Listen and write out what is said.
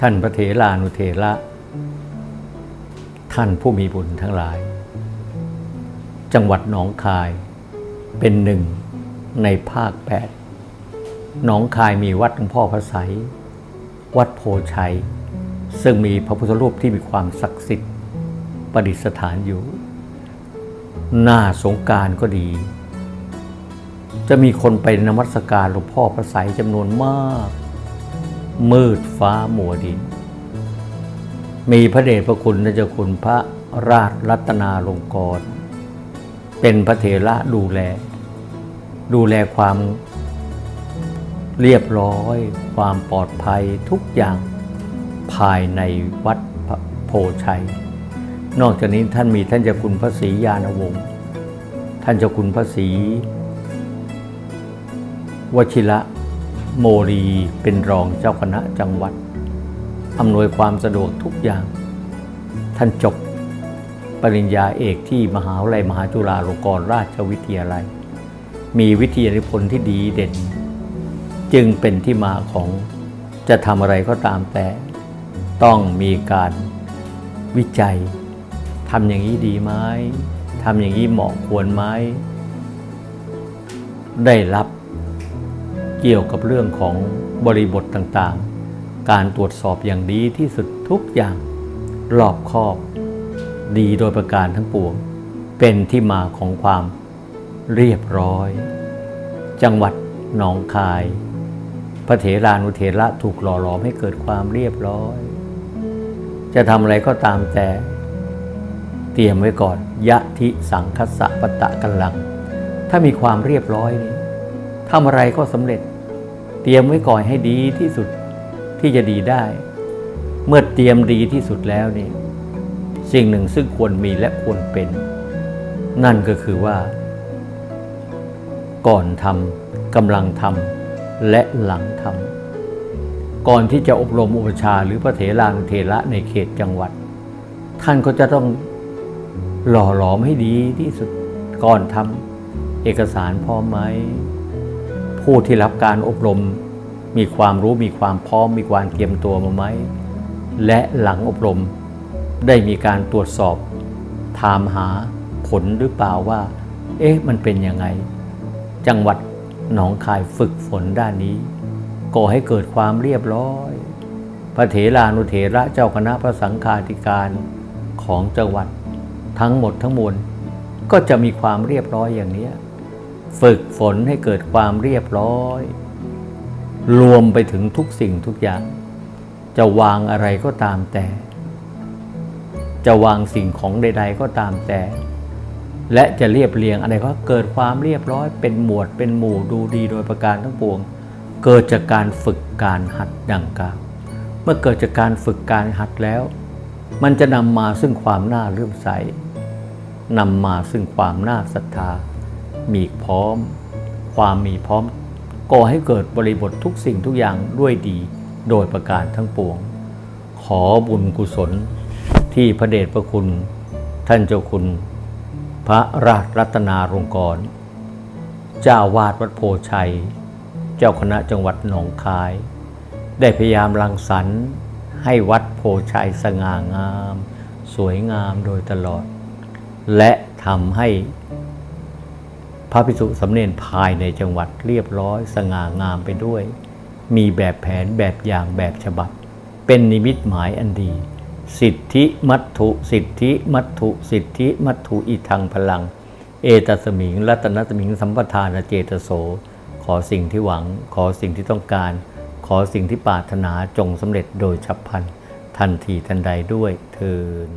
ท่านพระเถรานุเถระ ท่านผู้มีบุญทั้งหลาย จังหวัดหนองคายเป็นหนึ่งในภาคแปดหนองคายมีวัดหลวงพ่อพระไสยวัดโพชัย ซึ่งมีพระพุทธรูปที่มีความศักดิ์สิทธิ์ประดิษฐานอยู่ หน้าสงการก็ดี จะมีคนไปนมัสการหลวงพ่อพระไสยจำนวนมาก มืดฟ้ามัวดิน มีพระเดชพระคุณนะเจ้าคุณพระราชรัตนาลงกร เป็นพระเถระดูแล ดูแลความเรียบร้อย ความปลอดภัยทุกอย่างภายในวัดโพชัย นอกจากนี้ท่านมีท่านเจ้าคุณพระศรียานวงศ์ท่านเจ้าคุณพระศรีวชิระ โมรีเป็นรองเจ้าคณะจังหวัด อำนวยความสะดวกทุกอย่าง ท่านจบปริญญาเอกที่มหาวิทยาลัยมหาจุฬาลงกรณราชวิทยาลัย มีวิทยานิพนธ์ที่ดีเด่น จึงเป็นที่มาของจะทำอะไรก็ตามแต่ ต้องมีการวิจัยทำอย่างนี้ดีไหมทำอย่างนี้เหมาะควรไหมได้รับ เกี่ยวกับเรื่องของบริบทต่างๆ การตรวจสอบอย่างดีที่สุดทุกอย่างรอบคอบ ดีโดยประการทั้งปวง เป็นที่มาของความเรียบร้อย จังหวัดหนองคาย พระเถรานุเถระถูกหล่อหลอมให้เกิดความเรียบร้อย จะทำอะไรก็ตามแต่ เตรียมไว้ก่อนยะทิสังคัสสะปะตะกันลัง ถ้ามีความเรียบร้อยนี่ ทำอะไรก็สำเร็จ เตรียมไว้ก่อนให้ดีที่สุดที่จะดีได้ เมื่อเตรียมดีที่สุดแล้วนี่สิ่งหนึ่งซึ่งควรมีและควรเป็น นั่นก็คือว่า ก่อนทำกำลังทำและหลังทำก่อนที่จะอบรมอุปชาหรือพระเถรานุเถระในเขตจังหวัด ท่านก็จะต้องหล่อหลอมให้ดีที่สุดก่อนทำเอกสารพร้อมไหม ผู้ที่รับการอบรม มีความรู้มีความพร้อมมีความเตรียมตัวมาไหมและหลังอบรม ได้มีการตรวจสอบ ถามหาผลหรือเปล่าว่า เอ๊ะมันเป็นยังไง จังหวัดหนองคายฝึกฝนด้านนี้ก่อให้เกิดความเรียบร้อย พระเถรานุเถระเจ้าคณะพระสังฆาธิการของจังหวัดทั้งหมดทั้งมวลก็จะมีความเรียบร้อยอย่างนี้ ฝึกฝนให้เกิดความเรียบร้อย รวมไปถึงทุกสิ่งทุกอย่าง จะวางอะไรก็ตามแต่ จะวางสิ่งของใด ๆ ก็ตามแต่ และจะเรียบเรียงอะไรก็เกิดความเรียบร้อย เป็นหมวดเป็นหมู่ดูดีโดยประการทั้งปวง เกิดจากการฝึกการหัดดังกล่าวเมื่อเกิดจากการฝึกการหัดแล้ว มันจะนำมาซึ่งความน่าเลื่อมใสนำมาซึ่งความน่าศรัทธา มีพร้อม ความมีพร้อมก่อให้เกิดบริบททุกสิ่งทุกอย่างด้วยดีโดยประการทั้งปวง ขอบุญกุศลที่พระเดชพระคุณ ท่านเจ้าคุณ พระราชรัตนารงกรเจ้าวาดวัดโพชัย เจ้าคณะจังหวัดหนองคาย ได้พยายามรังสรรค์ให้วัดโพชัยสง่างาม สวยงามโดยตลอด และทำให้ พระภิกษุสำเนนภายในจังหวัดเรียบร้อย สง่างามไปด้วย มีแบบแผนแบบอย่างแบบฉบับ เป็นนิมิตหมายอันดี สิทธิมัตถุ สิทธิมัตถุ สิทธิมัตถุอิทังพลัง เอตัสมิงรัตนสมิงสัมปทานเจตโส ขอสิ่งที่หวัง ขอสิ่งที่ต้องการ ขอสิ่งที่ปรารถนาจงสำเร็จโดยฉับพลันทันทีทันใดด้วยเทิน